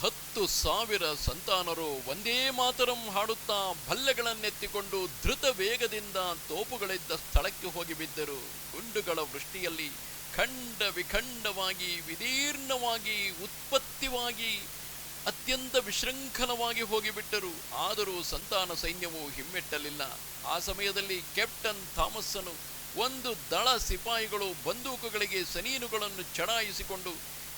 ಹತ್ತು ಸಾವಿರ ಸಂತಾನರು ಒಂದೇ ಮಾತರಂ ಹಾಡುತ್ತಾ ಭಲ್ಲೆಗಳನ್ನೆತ್ತಿಕೊಂಡು ಧೃತ ವೇಗದಿಂದ ತೋಪುಗಳಿದ್ದ ಸ್ಥಳಕ್ಕೆ ಹೋಗಿ ಬಿದ್ದರು. ಗುಂಡುಗಳ ವೃಷ್ಟಿಯಲ್ಲಿ ಖಂಡ ವಿಖಂಡವಾಗಿ, ವಿದೀರ್ಣವಾಗಿ, ಉತ್ಪತ್ತಿವಾಗಿ, ಅತ್ಯಂತ ವಿಶೃಂಖಲವಾಗಿ ಹೋಗಿಬಿಟ್ಟರು ಆದರೂ ಸಂತಾನ ಸೈನ್ಯವು ಹಿಮ್ಮೆಟ್ಟಲಿಲ್ಲ. ಆ ಸಮಯದಲ್ಲಿ ಕ್ಯಾಪ್ಟನ್ ಥಾಮಸ್ಸನು ಒಂದು ದಳ ಸಿಪಾಯಿಗಳು ಬಂದೂಕುಗಳಿಗೆ ಸನೀನುಗಳನ್ನು ಚಡಾಯಿಸಿಕೊಂಡು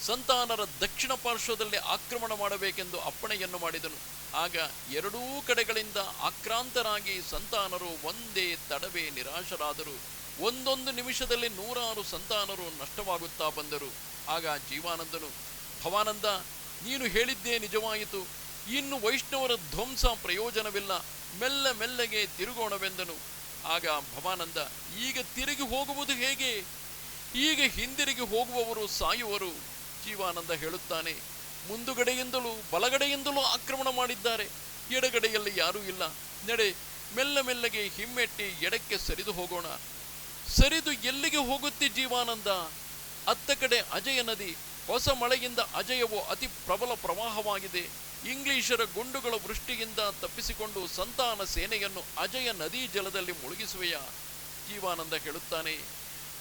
ಸಂತಾನರ ದಕ್ಷಿಣ ಪಾರ್ಶ್ವದಲ್ಲಿ ಆಕ್ರಮಣ ಮಾಡಬೇಕೆಂದು ಅಪ್ಪಣೆಯನ್ನು ಮಾಡಿದನು. ಆಗ ಎರಡೂ ಕಡೆಗಳಿಂದ ಆಕ್ರಾಂತರಾಗಿ ಸಂತಾನರು ಒಂದೇ ತಡವೇ ನಿರಾಶರಾದರು. ಒಂದೊಂದು ನಿಮಿಷದಲ್ಲಿ ನೂರಾರು ಸಂತಾನರು ನಷ್ಟವಾಗುತ್ತಾ ಬಂದರು. ಆಗ ಜೀವಾನಂದನು, ಭವಾನಂದ, ನೀನು ಹೇಳಿದ್ದೇ ನಿಜವಾಯಿತು. ಇನ್ನು ವೈಷ್ಣವರ ಧ್ವಂಸ ಪ್ರಯೋಜನವಿಲ್ಲ. ಮೆಲ್ಲ ಮೆಲ್ಲಗೆ ತಿರುಗೋಣವೆಂದನು. ಆಗ ಭವಾನಂದ, ಈಗ ತಿರುಗಿ ಹೋಗುವುದು ಹೇಗೆ? ಈಗ ಹಿಂದಿರುಗಿ ಹೋಗುವವರು ಸಾಯುವರು. ಜೀವಾನಂದ ಹೇಳುತ್ತಾನೆ, ಮುಂದುಗಡೆಯಿಂದಲೂ ಬಲಗಡೆಯಿಂದಲೂ ಆಕ್ರಮಣ ಮಾಡಿದ್ದಾರೆ. ಎಡಗಡೆಯಲ್ಲಿ ಯಾರೂ ಇಲ್ಲ. ನಡೆ, ಮೆಲ್ಲ ಮೆಲ್ಲಗೆ ಹಿಮ್ಮೆಟ್ಟಿ ಎಡಕ್ಕೆ ಸರಿದು ಹೋಗೋಣ. ಸರಿದು ಎಲ್ಲಿಗೆ ಹೋಗುತ್ತೆ ಜೀವಾನಂದ? ಅತ್ತ ಕಡೆ ಅಜಯ ನದಿ, ಹೊಸ ಮಳೆಯಿಂದ ಅಜಯವು ಅತಿ ಪ್ರಬಲ ಪ್ರವಾಹವಾಗಿದೆ. ಇಂಗ್ಲಿಷರ ಗುಂಡುಗಳ ವೃಷ್ಟಿಯಿಂದ ತಪ್ಪಿಸಿಕೊಂಡು ಸಂತಾನ ಸೇನೆಯನ್ನು ಅಜಯ ನದಿ ಜಲದಲ್ಲಿ ಮುಳುಗಿಸುವೆಯ? ಜೀವಾನಂದ ಹೇಳುತ್ತಾನೆ,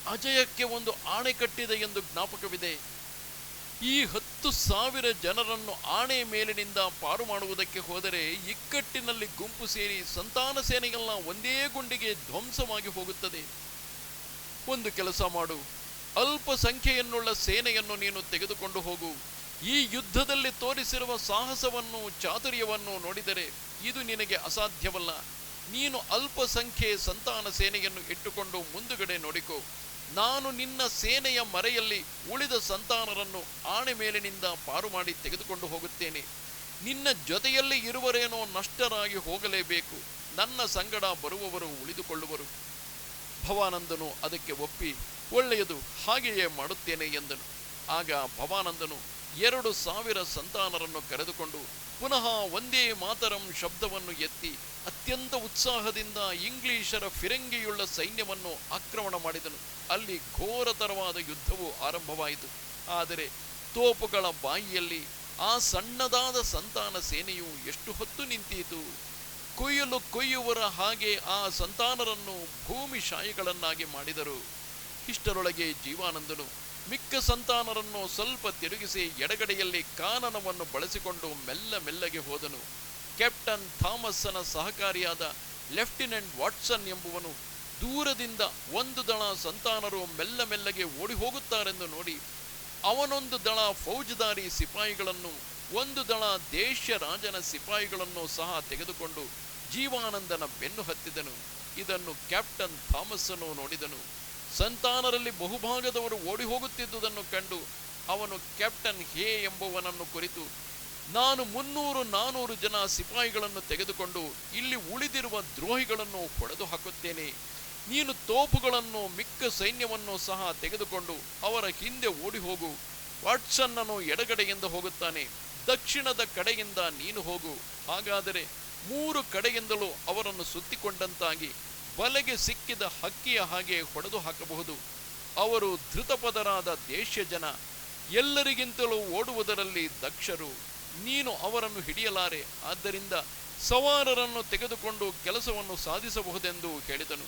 ಅಜಯಕ್ಕೆ ಒಂದು ಆಣೆ ಕಟ್ಟಿದೆ ಎಂದು ಜ್ಞಾಪಕವಿದೆ. ಈ ಹತ್ತು ಸಾವಿರ ಜನರನ್ನು ಆಣೆ ಮೇಲಿನಿಂದ ಪಾರು ಮಾಡುವುದಕ್ಕೆ ಹೋದರೆ ಇಕ್ಕಟ್ಟಿನಲ್ಲಿ ಗುಂಪು ಸೇರಿ ಸಂತಾನ ಸೇನೆಗೆಲ್ಲ ಒಂದೇ ಗುಂಡಿಗೆ ಧ್ವಂಸವಾಗಿ ಹೋಗುತ್ತದೆ. ಒಂದು ಕೆಲಸ ಮಾಡು. ಅಲ್ಪ ಸಂಖ್ಯೆಯನ್ನುಳ್ಳ ಸೇನೆಯನ್ನು ನೀನು ತೆಗೆದುಕೊಂಡು ಹೋಗು. ಈ ಯುದ್ಧದಲ್ಲಿ ತೋರಿಸಿರುವ ಸಾಹಸವನ್ನು, ಚಾತುರ್ಯವನ್ನು ನೋಡಿದರೆ ಇದು ನಿನಗೆ ಅಸಾಧ್ಯವಲ್ಲ. ನೀನು ಅಲ್ಪ ಸಂಖ್ಯೆ ಸಂತಾನ ಸೇನೆಯನ್ನು ಇಟ್ಟುಕೊಂಡು ಮುಂದುಗಡೆ ನೋಡಿಕೋ. ನಾನು ನಿನ್ನ ಸೇನೆಯ ಮರೆಯಲ್ಲಿ ಉಳಿದ ಸಂತಾನರನ್ನು ಆಣೆ ಮೇಲಿನಿಂದ ಪಾರು ಮಾಡಿ ತೆಗೆದುಕೊಂಡು ಹೋಗುತ್ತೇನೆ. ನಿನ್ನ ಜೊತೆಯಲ್ಲಿ ಇರುವರೇನೋ ನಷ್ಟರಾಗಿ ಹೋಗಲೇಬೇಕು. ನನ್ನ ಸಂಗಡ ಬರುವವರು ಉಳಿದುಕೊಳ್ಳುವರು. ಭವಾನಂದನು ಅದಕ್ಕೆ ಒಪ್ಪಿ, ಒಳ್ಳೆಯದು ಹಾಗೆಯೇ ಮಾಡುತ್ತೇನೆ ಎಂದನು. ಆಗ ಭವಾನಂದನು ಎರಡು ಸಾವಿರ ಸಂತಾನರನ್ನು ಕರೆದುಕೊಂಡು ಪುನಃ ಒಂದೇ ಮಾತರಂ ಶಬ್ದವನ್ನು ಎತ್ತಿ ಅತ್ಯಂತ ಉತ್ಸಾಹದಿಂದ ಇಂಗ್ಲಿಷರ ಫಿರಂಗಿಯುಳ್ಳ ಸೈನ್ಯವನ್ನು ಆಕ್ರಮಣ ಮಾಡಿದನು. ಅಲ್ಲಿ ಘೋರತರವಾದ ಯುದ್ಧವು ಆರಂಭವಾಯಿತು. ಆದರೆ ತೋಪುಗಳ ಬಾಯಿಯಲ್ಲಿ ಆ ಸಣ್ಣದಾದ ಸಂತಾನ ಸೇನೆಯು ಎಷ್ಟು ಹೊತ್ತು ನಿಂತೀತು? ಕೊಯ್ಯಲು ಕೊಯ್ಯುವರ ಹಾಗೆ ಆ ಸಂತಾನರನ್ನು ಭೂಮಿ ಶಾಯಿಗಳನ್ನಾಗಿ ಮಾಡಿದರು. ಇಷ್ಟರೊಳಗೆ ಜೀವಾನಂದನು ಮಿಕ್ಕ ಸಂತಾನರನ್ನು ಸ್ವಲ್ಪ ತಿರುಗಿಸಿ ಎಡಗಡೆಯಲ್ಲಿ ಕಾನನವನ್ನು ಬಳಸಿಕೊಂಡು ಮೆಲ್ಲ ಮೆಲ್ಲಗೆ ಹೋದನು. ಕ್ಯಾಪ್ಟನ್ ಥಾಮಸ್ಸನ ಸಹಕಾರಿಯಾದ ಲೆಫ್ಟಿನೆಂಟ್ ವಾಟ್ಸನ್ ಎಂಬುವನು ದೂರದಿಂದ ಒಂದು ದಳ ಸಂತಾನರು ಮೆಲ್ಲ ಮೆಲ್ಲಗೆ ಓಡಿ ಹೋಗುತ್ತಾರೆಂದು ನೋಡಿ ಅವನೊಂದು ದಳ ಫೌಜ್ದಾರಿ ಸಿಪಾಯಿಗಳನ್ನು, ಒಂದು ದಳ ದೇಶ ರಾಜನ ಸಿಪಾಯಿಗಳನ್ನು ಸಹ ತೆಗೆದುಕೊಂಡು ಜೀವಾನಂದನ ಬೆನ್ನು ಹತ್ತಿದನು. ಇದನ್ನು ಕ್ಯಾಪ್ಟನ್ ಥಾಮಸ್ಸನು ನೋಡಿದನು. ಸಂತಾನರಲ್ಲಿ ಬಹುಭಾಗದವರು ಓಡಿ ಹೋಗುತ್ತಿದ್ದುದನ್ನು ಕಂಡು ಅವನು ಕ್ಯಾಪ್ಟನ್ ಹೇ ಎಂಬುವನನ್ನು ಕುರಿತು, ನಾನು ಮುನ್ನೂರು ನಾನೂರು ಜನ ಸಿಪಾಯಿಗಳನ್ನು ತೆಗೆದುಕೊಂಡು ಇಲ್ಲಿ ಉಳಿದಿರುವ ದ್ರೋಹಿಗಳನ್ನು ಹೊಡೆದು ಹಾಕುತ್ತೇನೆ ನೀನು ತೋಪುಗಳನ್ನು, ಮಿಕ್ಕ ಸೈನ್ಯವನ್ನು ಸಹ ತೆಗೆದುಕೊಂಡು ಅವರ ಹಿಂದೆ ಓಡಿ ಹೋಗು ವಾಟ್ಸನ್ನನು ಎಡಗಡೆಯಿಂದ ಹೋಗುತ್ತಾನೆ, ದಕ್ಷಿಣದ ಕಡೆಯಿಂದ ನೀನು ಹೋಗು. ಹಾಗಾದರೆ ಮೂರು ಕಡೆಯಿಂದಲೂ ಅವರನ್ನು ಸುತ್ತಿಕೊಂಡಂತಾಗಿ ಬಲೆಗೆ ಸಿಕ್ಕಿದ ಹಕ್ಕಿಯ ಹಾಗೆ ಹೊಡೆದು ಹಾಕಬಹುದು. ಅವರು ಧೃತಪದರಾದ ದೇಶ ಜನ, ಎಲ್ಲರಿಗಿಂತಲೂ ಓಡುವುದರಲ್ಲಿ ದಕ್ಷರು, ನೀನು ಅವರನ್ನು ಹಿಡಿಯಲಾರೆ, ಆದ್ದರಿಂದ ಸವಾರರನ್ನು ತೆಗೆದುಕೊಂಡು ಕೆಲಸವನ್ನು ಸಾಧಿಸಬಹುದೆಂದು ಹೇಳಿದನು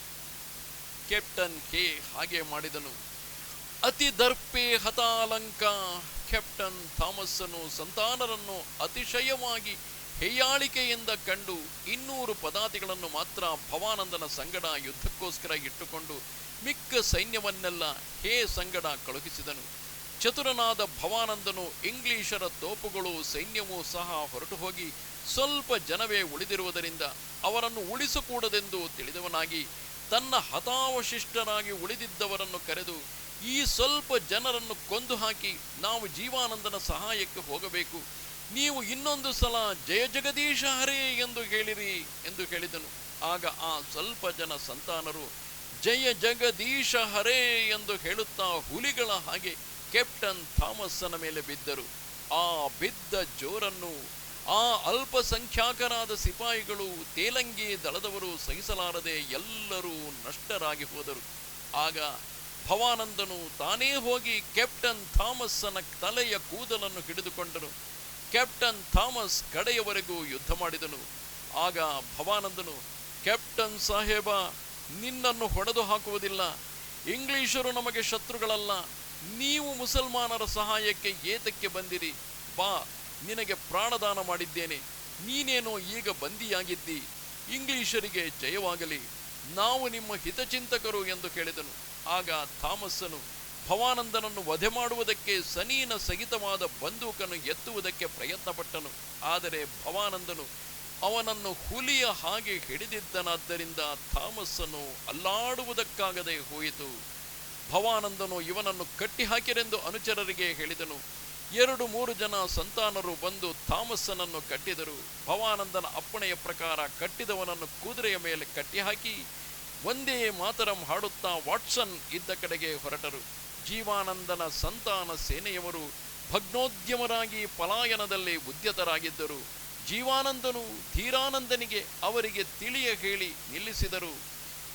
ಕ್ಯಾಪ್ಟನ್ ಕೆ ಹಾಗೆ ಮಾಡಿದನು. ಅತಿ ದರ್ಪೆ ಹತಾಲಂಕ ಕ್ಯಾಪ್ಟನ್ ಥಾಮಸ್ಸನು ಸಂತಾನರನ್ನು ಅತಿಶಯವಾಗಿ ಹೆಯ್ಯಾಳಿಕೆಯಿಂದ ಕಂಡು ಇನ್ನೂರು ಪದಾತಿಗಳನ್ನು ಮಾತ್ರ ಭವಾನಂದನ ಸಂಗಡ ಯುದ್ಧಕ್ಕೋಸ್ಕರ ಇಟ್ಟುಕೊಂಡು ಮಿಕ್ಕ ಸೈನ್ಯವನ್ನೆಲ್ಲ ಹೇ ಸಂಗಡ ಕಳುಹಿಸಿದನು. ಚತುರನಾದ ಭವಾನಂದನು ಇಂಗ್ಲಿಷರ ತೋಪುಗಳು ಸೈನ್ಯವೂ ಸಹ ಹೊರಟು ಹೋಗಿ ಸ್ವಲ್ಪ ಜನವೇ ಉಳಿದಿರುವುದರಿಂದ ಅವರನ್ನು ಉಳಿಸಕೂಡದೆಂದು ತಿಳಿದವನಾಗಿ ತನ್ನ ಹತಾವಶಿಷ್ಟರಾಗಿ ಉಳಿದಿದ್ದವರನ್ನು ಕರೆದು ಈ ಸ್ವಲ್ಪ ಜನರನ್ನು ಕೊಂದು ಹಾಕಿ ನಾವು ಜೀವಾನಂದನ ಸಹಾಯಕ್ಕೆ ಹೋಗಬೇಕು. ನೀವು ಇನ್ನೊಂದು ಸಲ ಜಯ ಜಗದೀಶ ಹರೇ ಎಂದು ಹೇಳಿರಿ ಎಂದು ಹೇಳಿದನು. ಆಗ ಆ ಸ್ವಲ್ಪ ಜನ ಸಂತಾನರು ಜಯ ಜಗದೀಶ ಹರೇ ಎಂದು ಹೇಳುತ್ತಾ ಹುಲಿಗಳ ಹಾಗೆ ಕೆಪ್ಟನ್ ಥಾಮಸ್ಸನ ಮೇಲೆ ಬಿದ್ದರು. ಆ ಬಿದ್ದ ಜೋರನ್ನು ಆ ಅಲ್ಪಸಂಖ್ಯಾಕರಾದ ಸಿಪಾಯಿಗಳು ತೇಲಂಗಿ ದಳದವರು ಸಹಿಸಲಾರದೆ ಎಲ್ಲರೂ ನಷ್ಟರಾಗಿ ಹೋದರು. ಆಗ ಭವಾನಂದನು ತಾನೇ ಹೋಗಿ ಕೆಪ್ಟನ್ ಥಾಮಸ್ಸನ ತಲೆಯ ಕೂದಲನ್ನು ಹಿಡಿದುಕೊಂಡನು. ಕ್ಯಾಪ್ಟನ್ ಥಾಮಸ್ ಕಡೆಯವರೆಗೂ ಯುದ್ಧ ಮಾಡಿದನು. ಆಗ ಭವಾನಂದನು ಕ್ಯಾಪ್ಟನ್ ಸಾಹೇಬ, ನಿನ್ನನ್ನು ಹೊಡೆದು ಹಾಕುವುದಿಲ್ಲ. ಇಂಗ್ಲಿಷರು ನಮಗೆ ಶತ್ರುಗಳಲ್ಲ. ನೀವು ಮುಸಲ್ಮಾನರ ಸಹಾಯಕ್ಕೆ ಏತಕ್ಕೆ ಬಂದಿರಿ? ಬಾ, ನಿನಗೆ ಪ್ರಾಣದಾನ ಮಾಡಿದ್ದೇನೆ. ನೀನೇನೋ ಈಗ ಬಂದಿಯಾಗಿದ್ದಿ. ಇಂಗ್ಲಿಷರಿಗೆ ಜಯವಾಗಲಿ. ನಾವು ನಿಮ್ಮ ಹಿತಚಿಂತಕರು ಎಂದು ಕೇಳಿದನು. ಆಗ ಥಾಮಸ್ಸನು ಭವಾನಂದನನ್ನು ವಧೆ ಮಾಡುವುದಕ್ಕೆ ಸನೀನ ಸಹಿತವಾದ ಬಂದೂಕನ್ನು ಎತ್ತುವುದಕ್ಕೆ ಪ್ರಯತ್ನಪಟ್ಟನು. ಆದರೆ ಭವಾನಂದನು ಅವನನ್ನು ಹುಲಿಯ ಹಾಗೆ ಹಿಡಿದಿದ್ದನಾದ್ದರಿಂದ ಥಾಮಸ್ಸನ್ನು ಅಲ್ಲಾಡುವುದಕ್ಕಾಗದೆ ಹೋಯಿತು. ಭವಾನಂದನು ಇವನನ್ನು ಕಟ್ಟಿಹಾಕಿರೆಂದು ಅನುಚರರಿಗೆ ಹೇಳಿದನು. ಎರಡು ಮೂರು ಜನ ಸಂತಾನರು ಬಂದು ಥಾಮಸ್ಸನನ್ನು ಕಟ್ಟಿದರು. ಭವಾನಂದನ ಅಪ್ಪಣೆಯ ಪ್ರಕಾರ ಕಟ್ಟಿದವನನ್ನು ಕುದುರೆಯ ಮೇಲೆ ಕಟ್ಟಿಹಾಕಿ, ಒಂದೇ ಮಾತರಂ ಹಾಡುತ್ತಾ ವಾಟ್ಸನ್ ಇದ್ದ ಕಡೆಗೆ ಹೊರಟರು. ಜೀವಾನಂದನ ಸಂತಾನ ಸೇನೆಯವರು ಭಗ್ನೋದ್ಯಮರಾಗಿ ಪಲಾಯನದಲ್ಲಿ ಉದ್ಯತರಾಗಿದ್ದರು. ಜೀವಾನಂದನು ಧೀರಾನಂದನಿಗೆ ಅವರಿಗೆ ತಿಳಿಯ ಹೇಳಿ ನಿಲ್ಲಿಸಿದರು.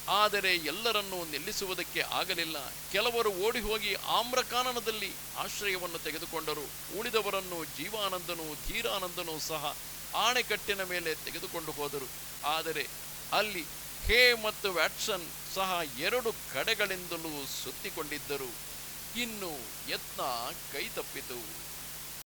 ಆದರೆ ಎಲ್ಲರನ್ನೂ ನಿಲ್ಲಿಸುವುದಕ್ಕೆ ಆಗಲಿಲ್ಲ. ಕೆಲವರು ಓಡಿ ಹೋಗಿ ಆಮ್ರಕಾನನದಲ್ಲಿ ಆಶ್ರಯವನ್ನು ತೆಗೆದುಕೊಂಡರು. ಉಳಿದವರನ್ನು ಜೀವಾನಂದನು ಧೀರಾನಂದನು ಸಹ ಆಣೆಕಟ್ಟಿನ ಮೇಲೆ ತೆಗೆದುಕೊಂಡು ಹೋದರು. ಆದರೆ ಅಲ್ಲಿ ಹೇ ಮತ್ತು ವ್ಯಾಟ್ಸನ್ ಸಹ ಎರಡು ಕಡೆಗಳಿಂದಲೂ ಸುತ್ತಿಕೊಂಡಿದ್ದರು. ಇನ್ನು ಯತ್ನ ಕೈ ತಪ್ಪಿತು